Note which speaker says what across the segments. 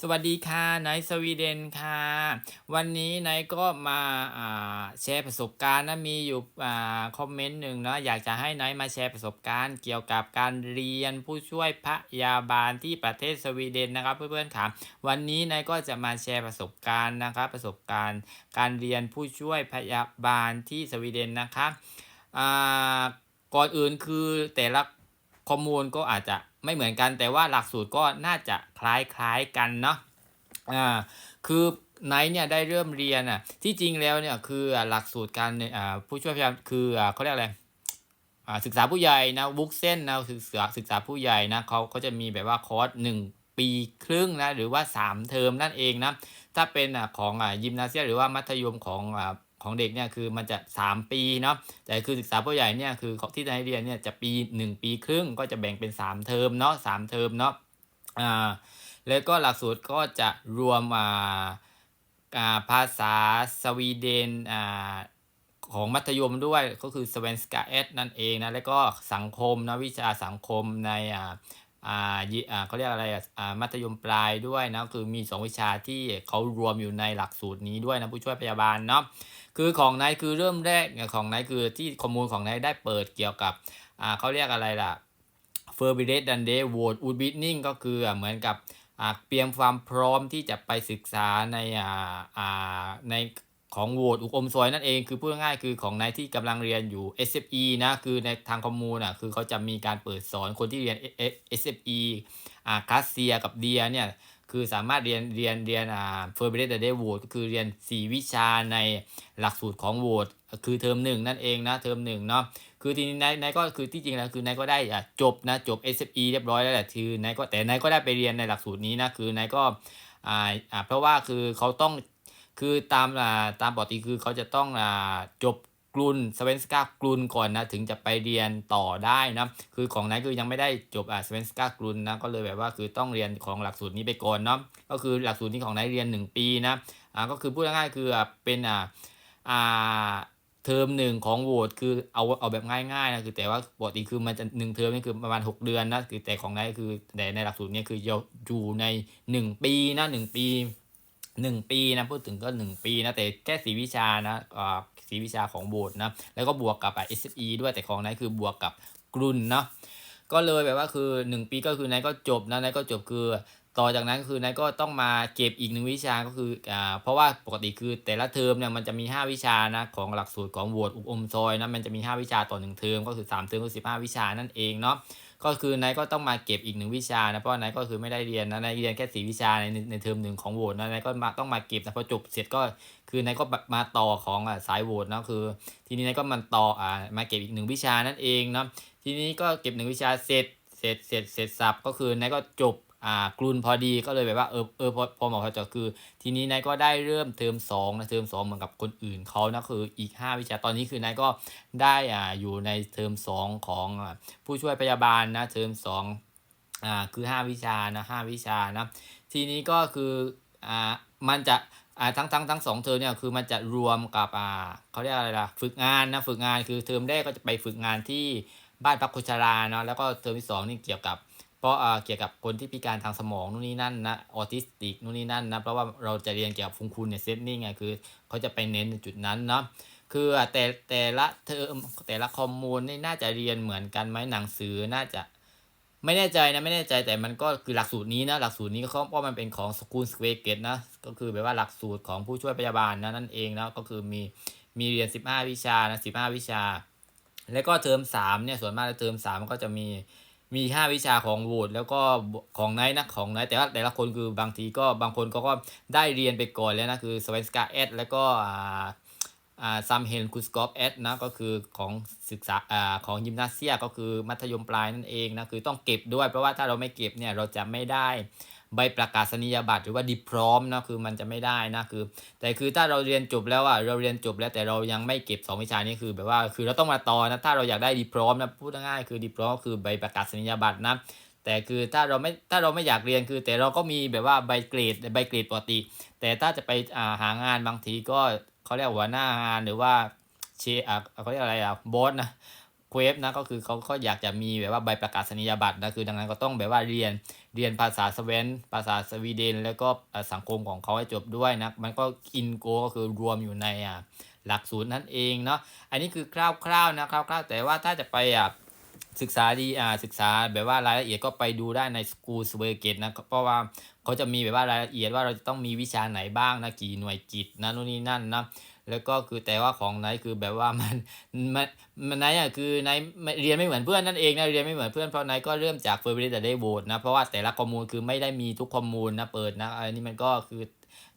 Speaker 1: สวัสดีค่ะไนสวีเดนค่ะ วันนี้ไนก็มาาแชร์ประสบการณ์นะมีอยู่คอมเมนต์หนึ่งเนาะอยากจะให้ไนมาแชร์ประสบการณ์เกี่ยวกับการเรียนผู้ช่วยพยาบาลที่ประเทศสวีเดนนะครับ เพื่อนๆค่ะวันนี้ไนก็จะมาแชร์ประสบการณ์นะครับประสบการณ์ การเรียนผู้ช่วยพยาบาลที่สวีเดนนะคะก่อนอื่นคือแต่ละข้อมูลก็อาจจะ ไม่เหมือนกันแต่ว่าหลักสูตรก็น่าจะคล้ายๆกันเนาะอ่าคือไนท์เนี่ยได้เริ่มเรียนอะที่จริงแล้วเนี่ยคือหลักสูตรการอ่าผู้ช่วยพยาบาลคืออ่าเขาเรียกอะไรอ่าศึกษาผู้ใหญ่นะวุกเส้นนะศึกษาศึกษาผู้ใหญ่นะเขาก็จะมีแบบว่าคอร์สหนึ่งปีครึ่งนะหรือว่า 3 เทอมนั่นเองนะถ้าเป็นอ่าของอ่ายิมนาเซียหรือว่ามัธยมของ ของเด็กเนี่ยคือมันจะ 3 ปีเนาะแต่คือศึกษาผู้ใหญ่เนี่ยคือของที่ไนท์เรียนเนี่ยจะปี 1 ปีครึ่งก็จะแบ่งเป็น 3 เทอมเนาะ3เทอมเนาะอ่าแล้วก็หลักสูตรก็จะรวมอ่าาภาษาสวีเดนอ่าของมัธยมด้วยก็คือ s v e n s k a เอสนั่นเองนะแล้วก็สังคมนะวิชาสังคมในอ่า อ่าเขาเรียกอะไรอะอ่ามัธยมปลายด้วยนะคือมี 2 วิชาที่เขารวมอยู่ในหลักสูตรนี้ด้วยนะผู้ช่วยพยาบาลเนาะคือของนายคือเริ่มแรกเนี่ยของนายคือที่ข้อมูลของนายได้เปิดเกี่ยวกับอ่าเขาเรียกอะไรล่ะเฟอร์บิเดดันเดย์โหวตอูดบิทนิ่งก็คือเหมือนกับอ่าเตรียมความพร้อมที่จะไปศึกษาในอ่าอ่าใน ของโหวตอุกอมซอยนั่นเองคือพูดง่ายคือของนายที่กำลังเรียนอยู่ SFE นะคือในทางคอมมูนอะคือเขาจะมีการเปิดสอนคนที่เรียน SFE อ่าคาสเซียกับเดียเนี่ยคือสามารถเรียนเรียนเรียนอ่าเฟอร์บิเดดันเดย์โหวตก็คือเรียน 4 วิชาในหลักสูตรของโหวตคือเทอมหนึ่งนั่นเองนะเทอมหนึ่งเนาะคือทีนี้นายนายก็คือที่จริงแล้วคือนายก็ได้อะจบนะจบ SFE เรียบร้อยแล้วแหละคือนายก็แต่นายก็ได้ไปเรียนในหลักสูตรนี้นะคือนายก็อ่าเพราะว่าคือเขาต้อง คือตามอ่าตามปกติคือเขาจะต้องอ่าจบกลุนสเวนสกากลุนก่อนนะถึงจะไปเรียนต่อได้นะคือของนายคือยังไม่ได้จบอ่าสเวนสกากลุนนะก็เลยแบบว่าคือต้องเรียนของหลักสูตรนี้ไปก่อนเนาะก็คือหลักสูตรนี้ของนายเรียน 1 ปีนะอ่าก็คือพูดง่ายๆคืออ่าเป็นอ่าอ่าเทอมหนึ่งของโหวตคือเอาเอาแบบง่ายๆนะคือแต่ว่าปกติคือมันจะหนึ่งเทอมนี่คือประมาณ 6 เดือนนะคือแต่ของนายคือแต่ในหลักสูตรนี้คืออยู่ใน 1 ปีนะ1ปี หนึ่งปีนะพูดถึงก็หนึ่งปีนะแต่แค่สีวิชานะอ่าสีวิชาของโบสนะแล้วก็บวกกับอะ SE ด้วยแต่ของนายคือบวกกับกรุนเนาะก็เลยแบบว่าคือ 1 ปีก็คือนายก็จบนะนายก็จบคือ ต่อจากนั้นคือนายก็ต้องมาเก็บอีกหนึ่งวิชาก็คืออ่าเพราะว่าปกติคือแต่ละเทอมเนี่ยมันจะมี 5 วิชานะของหลักสูตรของโหวตอุกอมซอยนะมันจะมี 5 วิชาต่อ1เทอมก็คือ3เทอมก็สิบห้าวิชานั่นเองเนาะก็คือนายก็ต้องมาเก็บอีกหนึ่งวิชานะเพราะนายก็คือไม่ได้เรียนนะนายเรียนแค่สี่วิชาในในเทอมหนึ่งของโหวตนะนายก็มาต้องมาเก็บนะพอจบเสร็จก็คือนายก็มาต่อของอ่าสายโหวตนะคือ ทีนี้นายก็มันต่ออ่ามาเก็บอีกหนึ่งวิชานั่นเองเนาะทีนี้ก็เก็บหนึ่งวิชาเสร็จเสร็จเสร็จเสร็จสับก็คือนายก็จบ อ่ากลุนพอดีก็เลยแบบว่าเออเออพอพอเหมาะพอเจาะคือ ทีนี้นายก็ได้เริ่มเทอม2นะเทอม2เหมือนกับคนอื่นเขานะคืออีก 5 วิชาตอนนี้คือนายก็ได้อ่าอยู่ในเทอม2 ของอ่าผู้ช่วยพยาบาลนะเทอม2อ่าคือ 5 วิชานะ5วิชานะทีนี้ก็คืออ่ามันจะอ่าทั้งทั้งทั้งสองเทอมเนี่ยคือมันจะรวมกับอ่าเขาเรียกอะไรล่ะฝึกงานนะฝึกงานคือเทอมแรกก็จะไปฝึกงานที่บ้านพักคนชราเนาะแล้วก็เทอมที่สองนี่เกี่ยวกับ เพราะอ่าเกี่ยวกับคนที่พิการทางสมองนู่นนี่นั่นนะออทิสติกนู่นนี่นั่นนะเพราะว่าเราจะเรียนเกี่ยวกับฟุงคุณเนี่ยเซตนี่งไงคือเขาจะไปเน้นจุดนั้นเนาะคืออะแต่แต่ละเทอมแต่ละคอมมูนนี่น่าจะเรียนเหมือนกันไหมหนังสือน่าจะไม่แน่ใจนะไม่แน่ใจแต่มันก็คือหลักสูตรนี้นะหลักสูตรนี้ก็เพราะมันเป็นของสกูลสเวเกตนะก็คือแบบว่าหลักสูตรของผู้ช่วยพยาบาลนะนั่นเองนะก็คือมีมีเรียน 15 วิชานะ15 วิชา แล้วก็เทอม3เนี่ยส่วนมากเทอม3มันก็จะมี มีห้าวิชาของโหวตแล้วก็ของไนท์นะของไนท์แต่ว่าแต่ละคนคือบางทีก็บางคนก็ก็ได้เรียนไปก่อนแล้วนะคือสเวนสกาเอสแล้วก็อ่าอ่าซัมเฮนคุสกอฟเอสนะก็คือของศึกษาอ่าของยิมนาเซียก็คือมัธยมปลายนั่นเองนะคือต้องเก็บด้วยเพราะว่าถ้าเราไม่เก็บเนี่ยเราจะไม่ได้ ใบประกาศนียบัตรหรือว่าดิพร้อมนะคือมันจะไม่ได้นะคือ แต่คือถ้าเราเรียนจบแล้วอะเราเรียนจบแล้วแต่เรายังไม่เก็บ 2 วิชานี้คือแบบว่าคือเราต้องมาต่อนะถ้าเราอยากได้ดีพร้อมนะพูดง่ายๆคือดีพร้อมคือใบประกาศนียบัตรนะแต่คือถ้าเราไม่ถ้าเราไม่อยากเรียนคือ แต่เราก็มีแบบว่าใบเกรดใบเกรดปกติ แต่ถ้าจะไปอ่าหางานบางทีก็เขาเรียกหัวหน้างานหรือว่าเชอะเขาเรียกอะไรอะบอสนะ เควฟนะก็คือเขาเขาอยากจะมีแบบว่าใบประกาศนียบัตรนะคือดังนั้นก็ต้องแบบว่าเรียนเรียนภาษาสวีเดนภาษาสวีเดน แล้วก็อ่อสังคมของเขาให้จบด้วยนะมันก็อินโกก็คือรวมอยู่ในอะหลักสูตรนั่นเองเนาะอันนี้คือคร่าวๆนะคร่าวๆ แต่ว่าถ้าจะไปอะศึกษาดีอ่าศึกษาแบบว่ารายละเอียดก็ไปดูได้ใน School s w e r g e t นะเพราะว่าเขาจะมีแบบว่ารายละเอียดว่าเราจะต้องมีวิชาไหนบ้างนะกี่หน่วยกิจนะนู่นนี่นั่นนะ แล้วก็คือแต่ว่าของไนท์คือแบบว่ามันมันมันไนท์อะคือไนท์เรียนไม่เหมือนเพื่อนนั่นเองนะเรียนไม่เหมือนเพื่อนเพราะไนท์ก็เริ่มจากเฟอร์บิแต่ได้โหวตนะเพราะว่าแต่ละข้อมูลคือไม่ได้มีทุกข้อมูลนะเปิดนะอันนี้มันก็คือ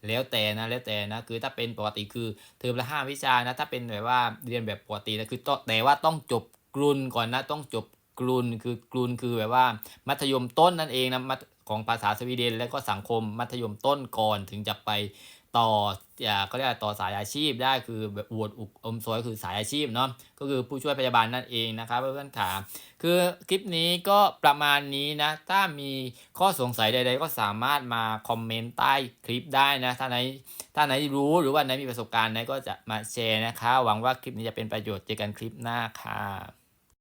Speaker 1: แล้วแต่นะแล้วแต่นะคือถ้าเป็นปกติคือเทอมละห้าวิชานะถ้าเป็นแบบว่าเรียนแบบปกตินะคือต้องแต่ว่าต้องจบกรุนก่อนนะต้องจบกรุนคือกรุนคือแบบว่ามัธยมต้นนั่นเองนะมัธของภาษาสวีเดน แล้วก็สังคมมัธยมต้นก่อนถึงจะไป ต่ออ่าเขาเรียกต่อสายอาชีพได้คือแบบอวดอุกอมซอยคือสายอาชีพเนาะก็คือผู้ช่วยพยาบาลนั่นเองนะครับเพื่อนๆขาคือคลิปนี้ก็ประมาณนี้นะ ถ้ามีข้อสงสัยใด ๆ ก็สามารถมาคอมเมนต์ใต้คลิปได้นะถ้าไหนถ้าไหนรู้หรือว่าไหนมีประสบการณ์ไหนก็จะมาแชร์นะคะหวังว่าคลิปนี้จะเป็นประโยชน์เจอกันคลิปหน้าค่ะ